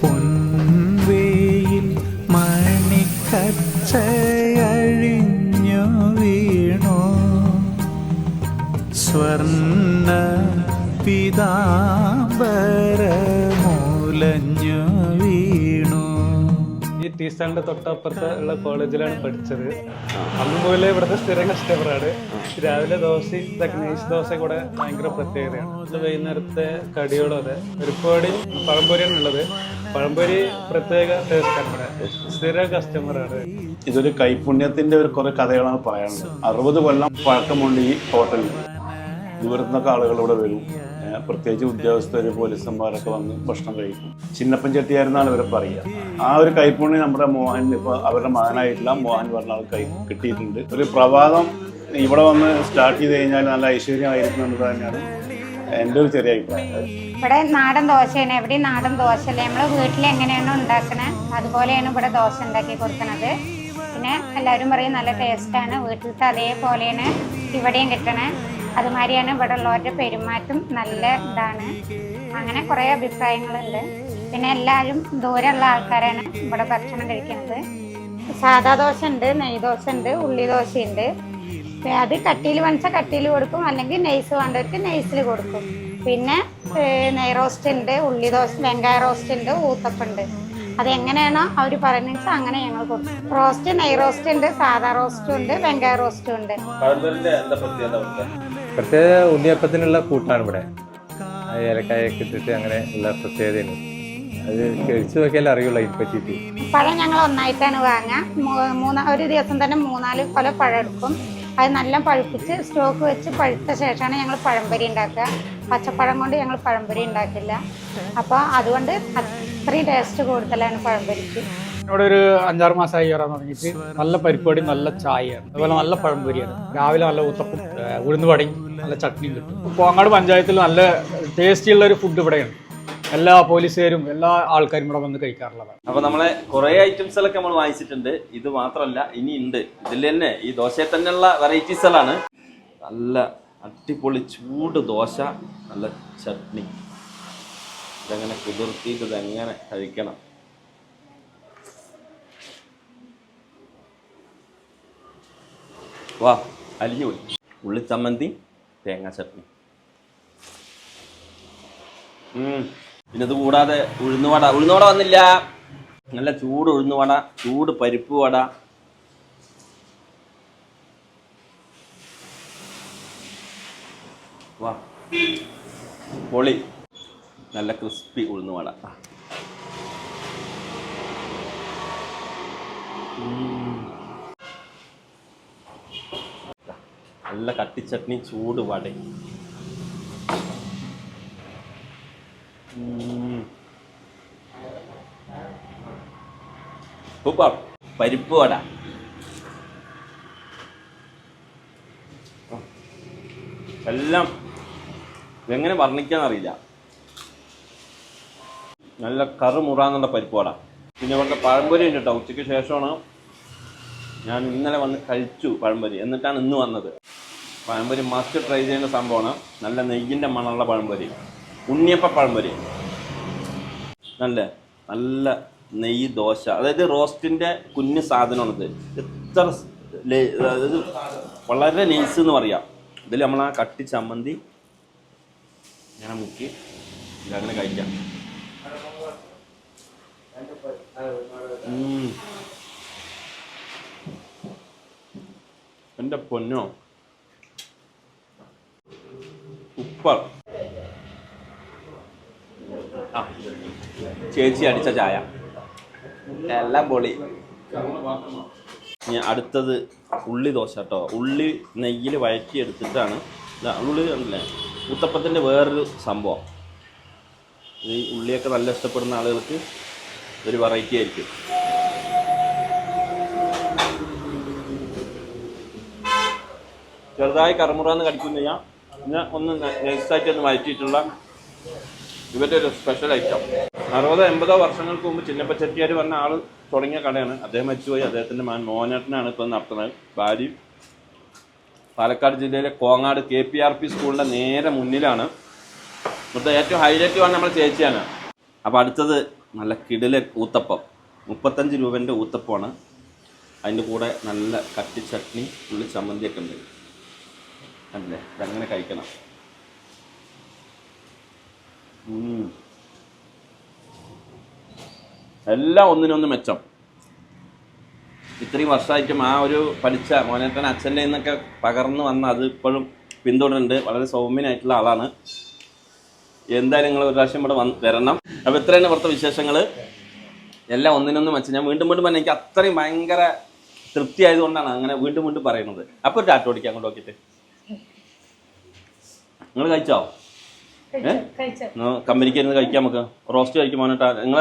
പൊൻവേയിൽ മണിക്കച്ചയഴിഞ്ഞു വീണു. സ്വർണ ഈ ടീ സ്റ്റാളിന്റെ തൊട്ടപ്പുറത്ത് ഉള്ള കോളേജിലാണ് പഠിച്ചത്. അന്ന് മുതലേ ഇവിടുത്തെ സ്ഥിരം കസ്റ്റമറാണ്. രാവിലെ ദോശ ഇതൊക്കെ നൈസ് ദോശ കൂടെ ഭയങ്കര പ്രത്യേകതയാണ്. വൈകുന്നേരത്തെ കടിയോടും അതെ ഒരുപാട് പഴംപൊരിയാണ് ഉള്ളത്. പഴംപൊരി പ്രത്യേക സ്ഥിരം കസ്റ്റമറാണ്. ഇതൊരു കൈപുണ്യത്തിന്റെ ഒരു കുറെ കഥകളാണ് പറയാനുള്ളത്. അറുപത് കൊല്ലം പഴക്കമുണ്ട് ഈ ഹോട്ടലിൽ. ദൂരത്തുനിന്നൊക്കെ ആളുകൾ ഇവിടെ വരും. പ്രത്യേകിച്ച് ഉദ്യോഗസ്ഥർ പോലീസന്മാരൊക്കെ വന്ന് ഭക്ഷണം കഴിക്കും. ചിന്നപ്പൻ ചെട്ടിയായിരുന്നാണ് ഇവരെ പറയുക. ആ ഒരു കൈപ്പുണ്യം നമ്മുടെ മോഹൻ ഇപ്പൊ അവരുടെ മകനായിട്ടുള്ള മോഹൻ പറഞ്ഞ ആൾ കൈ കിട്ടിയിട്ടുണ്ട്. ഒരു പ്രഭാതം ഇവിടെ വന്ന് സ്റ്റാർട്ട് ചെയ്ത് കഴിഞ്ഞാൽ നല്ല ഐശ്വര്യമായിരിക്കും എന്നത് തന്നെയാണ് എന്റെ ഒരു ചെറിയ അഭിപ്രായം. ഇവിടെ നാടൻ ദോശയാണ്. എവിടെ നാടൻ ദോശയല്ല? നമ്മൾ വീട്ടിൽ എങ്ങനെയാണ് ഉണ്ടാക്കണേ? അതുപോലെയാണ് ഇവിടെ ദോശ ഉണ്ടാക്കി കൊടുക്കുന്നത് പിന്നെ എല്ലാവരും പറയും നല്ല ടേസ്റ്റാണ് വീട്ടിലത്തെ അതേപോലെയാണ് ഇവിടെയും കിട്ടണേ. അതുമാതിരിയാണ് ഇവിടെ ഉള്ളവരുടെ പെരുമാറ്റം നല്ല ഇതാണ്. അങ്ങനെ കുറേ അഭിപ്രായങ്ങളുണ്ട്. പിന്നെ എല്ലാവരും ദൂരമുള്ള ആൾക്കാരാണ് ഇവിടെ ഭക്ഷണം കഴിക്കുന്നത്. സാധാ ദോശ ഉണ്ട് നെയ് ദോശ ഉണ്ട് ഉള്ളി ദോശ ഉണ്ട് അത് കട്ടിയിൽ വേണിച്ചാൽ കട്ടിയിൽ കൊടുക്കും അല്ലെങ്കിൽ നെയ്സ് വേണ്ടവർക്ക് നെയ്സിൽ കൊടുക്കും. പിന്നെ നെയ് റോസ്റ്റ് ഉണ്ട് ഉള്ളി ദോശ വെങ്കായ റോസ്റ്റ് ഉണ്ട് ഊത്തപ്പുണ്ട് അത് എങ്ങനെയാണോ അവർ പറയുന്നത് അങ്ങനെ ഞങ്ങൾ കൊടുക്കും. റോസ്റ്റ് നെയ് റോസ്റ്റ് ഉണ്ട് സാധാ റോസ്റ്റും ഉണ്ട് വെങ്കായ റോസ്റ്റും ഉണ്ട്. പ്രത്യേക ഉണ്ണിയപ്പത്തിനുള്ള കൂട്ടാണ് ഇവിടെ. ഏലക്കായൊക്കെ ഇട്ടിട്ട് അങ്ങനെ ഉള്ള പ്രത്യേകതയാണ്. അത് കഴിച്ചു നോക്കിയാലേ അറിയുള്ളൂ അതിനെ പറ്റിയിട്ട്. പഴം ഞങ്ങൾ ഒന്നായിട്ടാണ് വാങ്ങുക. മൂന്നാ ഒരു ദിവസം തന്നെ മൂന്നാൽ കൊല പഴം എടുക്കും. അത് നല്ല പഴുപ്പിച്ച് സ്റ്റോക്ക് വെച്ച് പഴുത്ത ശേഷമാണ് ഞങ്ങൾ പഴംപൊരി ഉണ്ടാക്കുക. പച്ചപ്പഴം കൊണ്ട് ഞങ്ങൾ പഴംപൊരി ഉണ്ടാക്കില്ല. അപ്പോൾ അതുകൊണ്ട് അത്രയും ടേസ്റ്റ് കൂടുതലാണ് പഴംപൊരിക്ക്. ഇവിടെ ഒരു അഞ്ചാറ് മാസമായി വരാൻ തുടങ്ങിയിട്ട് നല്ല പരിപ്പടി നല്ല ചായയാണ് അതുപോലെ നല്ല പഴംപൊരിയാണ് രാവിലെ നല്ല ഊത്തപ്പം ഉഴുന്ന് പടയും നല്ല ചട്നിയും കിട്ടും. കോങ്ങാട് പഞ്ചായത്തിൽ നല്ല ടേസ്റ്റിയുള്ള ഒരു ഫുഡ് ഇവിടെയാണ് എല്ലാ പോലീസുകാരും എല്ലാ ആൾക്കാരും ഇവിടെ വന്ന് കഴിക്കാറുള്ളതാണ്. അപ്പൊ നമ്മളെ കുറെ ഐറ്റംസുകളൊക്കെ നമ്മൾ വാങ്ങിച്ചിട്ടുണ്ട്. ഇത് മാത്രമല്ല ഇനി ഉണ്ട്. ഇതിൽ തന്നെ ഈ ദോശയിൽ തന്നെയുള്ള വെറൈറ്റീസുകളാണ് നല്ല അടിപൊളി ചൂട് ദോശ നല്ല ചട്നി. ഇതെങ്ങനെ കുതിർത്തിയിട്ട് ഇതെങ്ങനെ കഴിക്കണം? വാ അലിഞ്ഞു പോയി ഉള്ളി ചമ്മന്തി തേങ്ങാ ചട്നി. പിന്നെ ഇത് കൂടാതെ ഉഴുന്നുവട ഉഴുന്നുവട വന്നില്ല. നല്ല ചൂട് ഉഴുന്നുവട ചൂട് പരിപ്പ് വട. വാ. പൊളി. നല്ല ക്രിസ്പി ഉഴുന്നുവട ഉം. നല്ല കട്ടിച്ചട്നി ചൂട് വട. പരിപ്പ് വട. എല്ലാം എങ്ങനെ വർണിക്കാന്നറിയില്ല നല്ല കറു മുറാന്നുള്ള പരിപ്പ് വട. പിന്നെ ഇവരുടെ പഴംപൊരി ഉണ്ട് കേട്ടോ. ഉച്ചയ്ക്ക് ശേഷമാണ് ഞാൻ ഇന്നലെ വന്ന് കഴിച്ചു പഴംപൊരി. എന്നിട്ടാണ് ഇന്ന് വന്നത്. പഴംപൊരി മസ്റ്റ് ട്രൈ ചെയ്യേണ്ട സംഭവമാണ്. നല്ല നെയ്യിന്റെ മണമുള്ള പഴംപൊരി. ഉണ്ണിയപ്പ പഴംപൊരി. നല്ല നല്ല നെയ്യ് ദോശ. അതായത് റോസ്റ്റിന്റെ കുഞ്ഞു സാധനമാണിത്. എത്ര അതായത് വളരെ നെയ്സ് എന്ന് പറയാം. ഇതിൽ നമ്മൾ ആ കട്ടി ചമ്മന്തി ഇങ്ങനെ മുക്കി ഇതങ്ങനെ കഴിക്കാം. എന്റെ പൊന്നോ. ഉപ്പർ ആ ചേച്ചി അടിച്ച ചായ. എല്ലാം പൊളി. ഞാൻ അടുത്തത് ഉള്ളി ദോശ കേട്ടോ. ഉള്ളി നെയ്യിൽ വഴറ്റിയെടുത്തിട്ടാണ് ഉള്ളി കണ്ടില്ലേ? ഉത്തപ്പത്തിന്റെ വേറൊരു സംഭവം. ഈ ഉള്ളിയൊക്കെ നല്ല ഇഷ്ടപ്പെടുന്ന ആളുകൾക്ക് ഒരു വെറൈറ്റി ആയിരിക്കും. ചെറുതായി കറുമുറാന്ന് കടിക്കുന്ന ചെയ്യാം. പിന്നെ ഒന്ന് നൈസായിട്ട് ഒന്ന് മാറ്റിയിട്ടുള്ള ഇവരുടെ ഒരു സ്പെഷ്യൽ ഐറ്റം അറുപതോ എൺപതോ വർഷങ്ങൾക്ക് മുമ്പ് ചിന്നപ്പ ചെട്ടിയാർ പറഞ്ഞ ആൾ തുടങ്ങിയ കടയാണ്. അദ്ദേഹം മരിച്ചുപോയി. അദ്ദേഹത്തിന്റെ മാൻ മോഹനേട്ടനാണ് ഇപ്പം നടത്തുന്നത്. ഭാര്യ പാലക്കാട് ജില്ലയിലെ Kongad K P R P സ്കൂളിന്റെ നേരെ മുന്നിലാണ്. ഇവിടുത്തെ ഏറ്റവും ഹൈലൈറ്റ് വേണം നമ്മൾ ചേച്ചിയാണ്. അപ്പോൾ അടുത്തത് നല്ല കിടില ഊത്തപ്പം. മുപ്പത്തഞ്ച് രൂപേന്റെ ഊത്തപ്പമാണ്. അതിന്റെ കൂടെ നല്ല കട്ടി ചട്നി ഉള്ളി ചമ്മന്തിയൊക്കെ ഉണ്ട്. അല്ലേ? ഇതങ്ങനെ കഴിക്കണം. എല്ലാം ഒന്നിനൊന്ന് മെച്ചം. ഇത്രയും വർഷമായിട്ടും ആ ഒരു പഠിച്ച മോനേട്ടൻ അച്ഛന്റെ നിന്നൊക്കെ പകർന്നു വന്ന അത് ഇപ്പോഴും പിന്തുടരുന്നുണ്ട്. വളരെ സൗമ്യനായിട്ടുള്ള ആളാണ്. എന്തായാലും നിങ്ങൾ ഒരു പ്രാവശ്യം ഇവിടെ വന്ന് വരണം. അപ്പോൾ ഇത്രയാണ് ഇവിടുത്തെ വിശേഷങ്ങൾ എല്ലാം ഒന്നിനൊന്ന് മെച്ചം. ഞാൻ വീണ്ടും വീണ്ടും പറഞ്ഞാൽ എനിക്ക് അത്രയും ഭയങ്കര തൃപ്തി ആയതുകൊണ്ടാണ് അങ്ങനെ വീണ്ടും വീണ്ടും പറയുന്നത്. അപ്പോൾ ഒരു ടാറ്റ ഓടിക്കാൻ അങ്ങോട്ട് നോക്കിയിട്ട്. നിങ്ങൾ കഴിച്ചോ? ഏഹ് കമ്പനിക്ക് ഇരുന്ന് കഴിക്കാം നമുക്ക്. റോസ്റ്റ് കഴിക്കും മോനേട്ടാ നിങ്ങൾ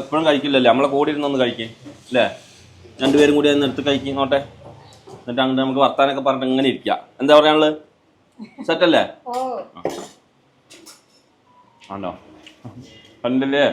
എപ്പോഴും കഴിക്കില്ലല്ലേ? നമ്മളെ കൂടി ഇരുന്നൊന്ന് കഴിക്കേ അല്ലേ? രണ്ടുപേരും കൂടി അതിന് എടുത്ത് കഴിക്കും ഇങ്ങോട്ടെ എന്നിട്ട് അങ്ങോട്ട് നമുക്ക് വർത്താനൊക്കെ പറഞ്ഞിട്ട് ഇങ്ങനെ ഇരിക്കാം. എന്താ പറയാനുള്ളത്? സെറ്റല്ലേ? ആണോ? കണ്ടില്ലേ?